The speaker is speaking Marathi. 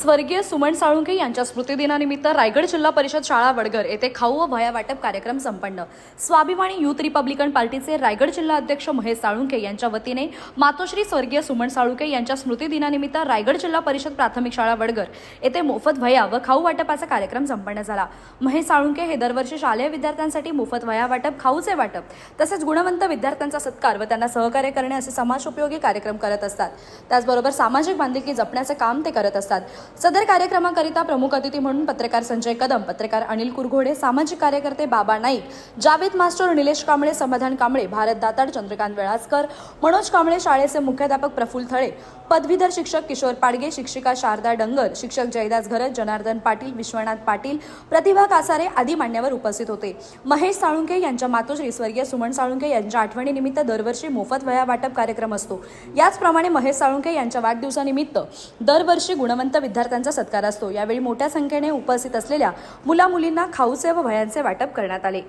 स्वर्गीय सुमन साळुंके यांच्या स्मृतिदिनानिमित्त रायगड जिल्हा परिषद शाळा वडगर येथे खाऊ व भया वाटप कार्यक्रम संपन्न. स्वाभिमानी युथ रिपब्लिकन पार्टीचे रायगड जिल्हा अध्यक्ष महेश साळुंके यांच्या वतीने मातोश्री स्वर्गीय सुमन साळुंके यांच्या स्मृतिदिनानिमित्त रायगड जिल्हा परिषद प्राथमिक शाळा वडगर येथे मोफत भया व खाऊ वाटपाचा कार्यक्रम संपन्न झाला. महेश साळुंके हे दरवर्षी शालेय विद्यार्थ्यांसाठी मोफत वह्या वाटप खाऊचे वाटप तसेच गुणवंत विद्यार्थ्यांचा सत्कार व त्यांना सहकार्य करणे असे समाजोपयोगी कार्यक्रम करत असतात. त्याचबरोबर सामाजिक बांधिलकी जपण्याचे काम ते करत असतात. सदर कार्यक्रमाकरिता प्रमुख अतिथी म्हणून पत्रकार संजय कदम पत्रकार अनिल कुरघोडे सामाजिक कार्यकर्ते बाबा नाईक जावेद मास्टर निलेश कांबळे समाधान कांबळे भारत दाताड चंद्रकांत वेळासकर मनोज कांबळे शाळेचे मुख्याध्यापक प्रफुल्ल थळे पदवीधर शिक्षक किशोर पाडगे शिक्षिका शारदा डंगर शिक्षक जयदास घरत जनार्दन पाटील विश्वनाथ पाटील प्रतिभा कासारे आदी मान्यवर उपस्थित होते. महेश साळुंके यांच्या मातोश्री स्वर्गीय सुमन साळुंके यांच्या आठवणीनिमित्त दरवर्षी मोफत वया वाटप कार्यक्रम असतो. याचप्रमाणे महेश साळुंके यांच्या वाढदिवसानिमित्त दरवर्षी गुणवंत विद्यार्थ्यांचा सत्कार असतो. यावेळी मोठ्या संख्येने उपस्थित असलेल्या मुला मुलींना खाऊचे व भयांचे वाटप करण्यात आले.